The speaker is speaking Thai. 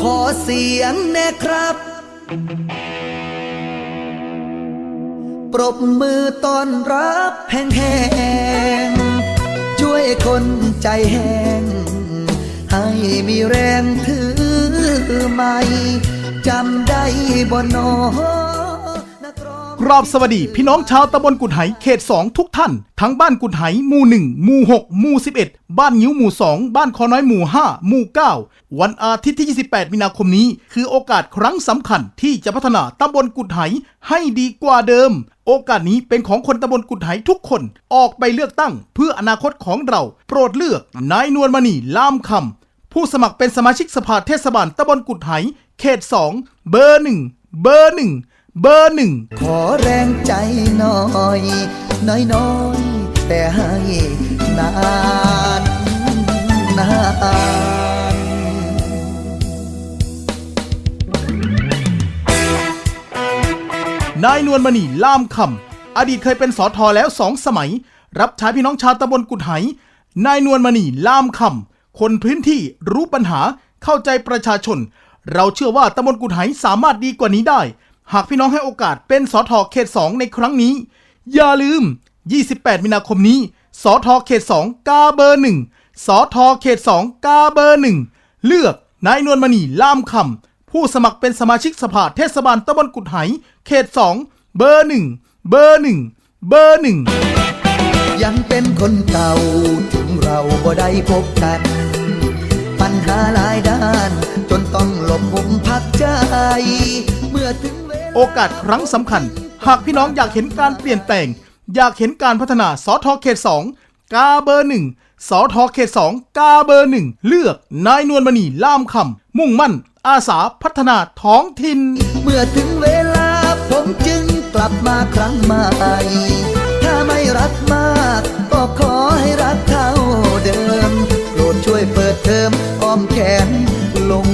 ขอเสียงแน่ครับ ปรบมือต้อนรับแห้งๆ ช่วยคนใจแห้ง ให้มีแรงถือไม่จำได้บ่นอนั กร้องกราบสวัสดี พี่น้องชาวตำบลกุดไหเขต 2 ทุกท่าน ทั้งบ้านกุดไหหมู่ 1 หมู่ 6 หมู่ 11 บ้านงิ้วหมู่ 2 บ้านคอน้อยหมู่ 5 หมู่ 9 วันอาทิตย์ที่ 28 มีนาคมนี้ คือโอกาสครั้งสำคัญที่จะพัฒนาตำบลกุดไหให้ดีกว่าเดิม โอกาสนี้เป็นของคนตำบลกุดไหทุกคน ออกไปเลือกตั้ง เพื่ออนาคตของเรา โปรดเลือกนายนวลมณีล่ามคำผู้สมัครเป็นสมาชิกสภาเทศบาลตำบลกุดไหเขต 2 เบอร์หนึ่งเบอร์หนึ่ง เบอร์หนึ่งขอแรงใจหน่อย น้อยน้อยแต่ให้นานนานนายนวลมณีล่ามคำอดีตเคยเป็นสอทอแล้วสองสมัย รับใช้พี่น้องชาวตำบลกุดไหนายนวลมณีล่ามคำคนพื้นที่รู้ปัญหาเข้าใจประชาชน เราเชื่อว่าตำบลกุดไหสามารถดีกว่านี้ได้ หากพี่น้องให้โอกาสเป็นสอทอเขต2ในครั้งนี้ อย่าลืม 28 มีนาคมนี้สอทอเขต2กาเบอร์หนึ่งสอทอเขต2กาเบอร์หนึ่งเลือกนายนวลมณีล่ามคำผู้สมัครเป็นสมาชิกสภาเทศบาลตำบลกุดไหเขต2เบอร์หนึ่งเบอร์หนึ่งเบอร์หนึ่งยังเป็นคนเก่าถึงเราบ่ได้พบกัน ปัญหาหลายด้าน จนต้องหลบมุมพักใจ เมื่อถึง โอกาสครั้งสำคัญ หากพี่น้องอยากเห็นการเปลี่ยนแปลง อยากเห็นการพัฒนาสอทเขต2กาเบอร์หนึ่งสอทเขต2กาเบอร์หนึ่งเลือกนายนวลมณีล่ามคำมุ่งมั่น อาสาพัฒนาท้องถิ่น เมื่อถึงเวลาผมจึงกลับมาครั้งใหม่ถ้าไม่รักมากก็ขอให้รักเท่าเดิม โปรดช่วยเปิดเทอมอ้อมแขนลง